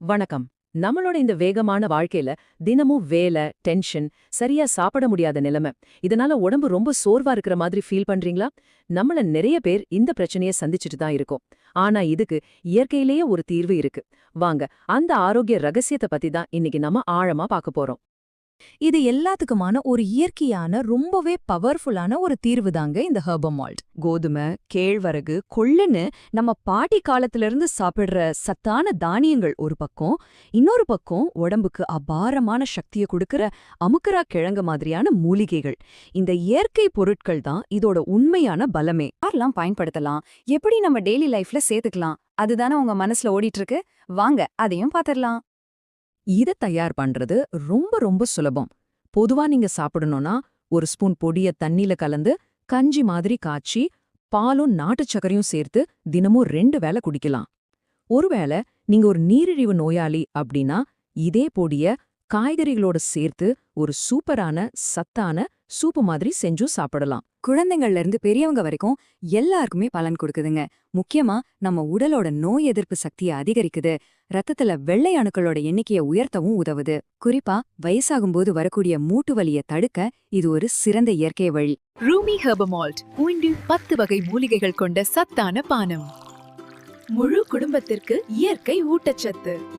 வணக்கம். நம்மளோட இந்த வேகமான வாழ்க்கையில தினமும் வேலை டென்ஷன் சரியா சாப்பிட முடியாத நிலைமை. இதனால உடம்பு ரொம்ப சோர்வா இருக்கிற மாதிரி ஃபீல் பண்றீங்களா? நம்மள நிறைய பேர் இந்த பிரச்சனைய சந்திச்சுட்டு தான் இருக்கோம். ஆனா இதுக்கு இயற்கையிலேயே ஒரு தீர்வு இருக்கு. வாங்க அந்த ஆரோக்கிய ரகசியத்தை பத்தி தான் இன்னைக்கு நம்ம ஆழமா பார்க்க போறோம். இது எல்லாத்துக்குமான ஒரு இயற்கையான ரொம்பவே பவர்ஃபுல்லான ஒரு தீர்வு தாங்க இந்த ஹெர்பமால்ட் கோதுமை கேழ்வரகு கொள்ளுன்னு நம்ம பாட்டி காலத்துல இருந்து சாப்பிடுற சத்தான தானியங்கள் ஒரு பக்கம் இன்னொரு பக்கம் உடம்புக்கு அபாரமான சக்தியை கொடுக்கிற அமுக்கரா கிழங்கு மாதிரியான மூலிகைகள். இந்த இயற்கை பொருட்கள் தான் இதோட உண்மையான பலமே. யாரெல்லாம் பயன்படுத்தலாம்? எப்படி நம்ம டெய்லி லைஃப்ல சேர்த்துக்கலாம்? அதுதானே உங்க மனசுல ஓடிட்டு இருக்கு? வாங்க அதையும் பாத்திரலாம் இத தயார் பண்றது ரொம்ப ரொம்ப சுலபம். பொதுவா நீங்க சாப்பிடணும்னா ஒரு ஸ்பூன் பொடிய தண்ணில கலந்து கஞ்சி மாதிரி காய்ச்சி பாலும் நாட்டுச் சர்க்கரையும் சேர்த்து தினமும் ரெண்டு வேளை குடிக்கலாம். ஒருவேளை நீங்க ஒரு நீரிழிவு நோயாளி அப்படின்னா இதே பொடிய காய்கறிகளோட சேர்த்து ஒரு சூப்பரான சத்தான சூப்பு மாதிரி செஞ்சும் சாப்பிடலாம். குழந்தைங்கள்ல இருந்து பெரியவங்க வரைக்கும் எல்லாருக்குமே பலன் கொடுக்குதுங்க. முக்கியமா நம்ம உடலோட நோய் எதிர்ப்பு சக்தியை அதிகரிக்குது. ரத்தத்துல வெள்ளை அணுக்களோட எண்ணிக்கையை உயர்த்தவும் உதவுது. குறிப்பா வயசாகும்போது வரக்கூடிய மூட்டு வலியை தடுக்க இது ஒரு சிறந்த இயற்கை வழி. ரூமி ஹெர்பமால்ட் பூண்டு பத்து வகை மூலிகைகள் கொண்ட சத்தான பானம். முழு குடும்பத்திற்கு இயற்கை ஊட்டச்சத்து.